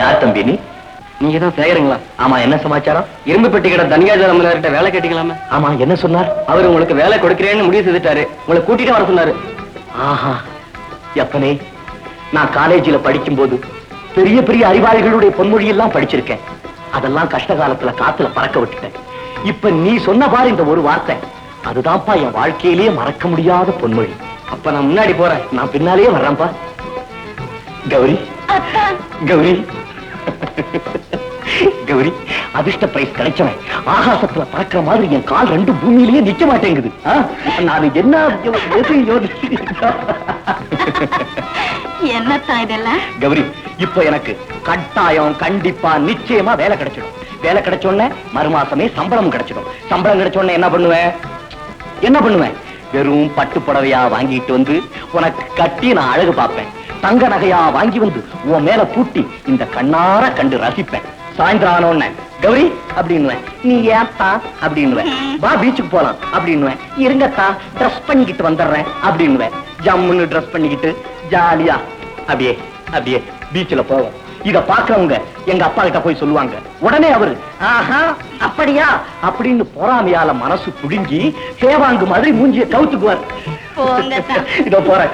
யார் தம்பி நீ? நீங்க தான் சேகரங்களா? ஆமா என்ன சமாச்சாரம்? இரும்பு பெட்டி கடை தனியாஜர் அம்மலார்கிட்ட வேலை கேட்டீங்களாமே? ஆமா என்ன சொன்னார்? அவர் உங்களுக்கு வேலை கொடுக்கிறேன்னு முடிவு செய்துட்டாரு. உங்களை கூட்டிட்டு வர சொன்னாரு. ஆஹா எப்பனே நான் காலேஜில் படிக்கும்போது பெரிய பெரிய அறிவாளிகளுடைய பொன்மொழி எல்லாம் படிச்சிருக்கேன். அதெல்லாம் கஷ்ட காலத்துல காத்துல பறக்க விட்டுட்டேன். இப்ப நீ சொன்ன பாரு இந்த ஒரு வார்த்தை. அதுதான்ப்பா என் வாழ்க்கையிலேயே மறக்க முடியாத பொன்மொழி. அப்ப நான் முன்னாடி போறேன். நான் பின்னாலேயே வர்றேன்ப்பா. கௌரி கௌரி. கௌரி அதிர்ஷ்ட பிரைஸ் கிடைச்சவன். ஆகாசத்துல பறக்கிற மாதிரி என் கால் ரெண்டு பூமியிலேயே நிக்க மாட்டேங்குது? நான் என்ன என்னத்தான் இதெல்லாம்? கௌரி இப்ப எனக்கு கட்டாயம் கண்டிப்பா நிச்சயமா வேலை கிடைச்சிடும். வேலை கிடைச்ச உடனே மறுமாசமே சம்பளம் கிடைச்சிடும். சம்பளம் கிடைச்ச உடனே என்ன பண்ணுவேன்? என்ன பண்ணுவேன்? வெறும் பட்டு புடவையா வாங்கிட்டு வந்து உனக்கு கட்டி நான் அழகு பார்ப்பேன். தங்க நகையா வாங்கி வந்து உன் மேல பூட்டி இந்த கண்ணார கண்டு ரசிப்பேன். சாயந்தரம் ஆன உடனே கௌரி அப்படின்னுவேன். நீ ஏத்தா அப்படின்னுவேன். வா பீச்சுக்கு போலாம் அப்படின்னுவேன். இருங்கத்தா ட்ரெஸ் பண்ணிக்கிட்டு வந்துடுறேன் அப்படின்னுவேன். ஜம்முன்னு ட்ரெஸ் பண்ணிக்கிட்டு ஜாலியா. அப்படியே அப்படியே பீச்ல போவோம். இத பாக்குறவங்க எங்க அப்பா கிட்ட போய் சொல்லுவாங்க. உடனே அவரு ஆஹா அப்படியா? அப்படின்னு பொறாமையால மனசு புடுங்கி தேவாங்கு மாதிரி மூஞ்சிய கவுத்துக்குவார். இதோ போறேன்.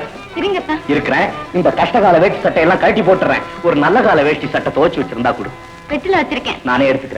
இருக்கிறேன். இந்த கஷ்டகால வேஷ்டி சட்டை எல்லாம் கழட்டி போட்டுறேன். ஒரு நல்ல கால வேஷ்டி சட்டை துவச்சு வச்சிருந்தா கொடு. வெட்டில வச்சிருக்கேன். நானே எடுத்துக்கிறேன்.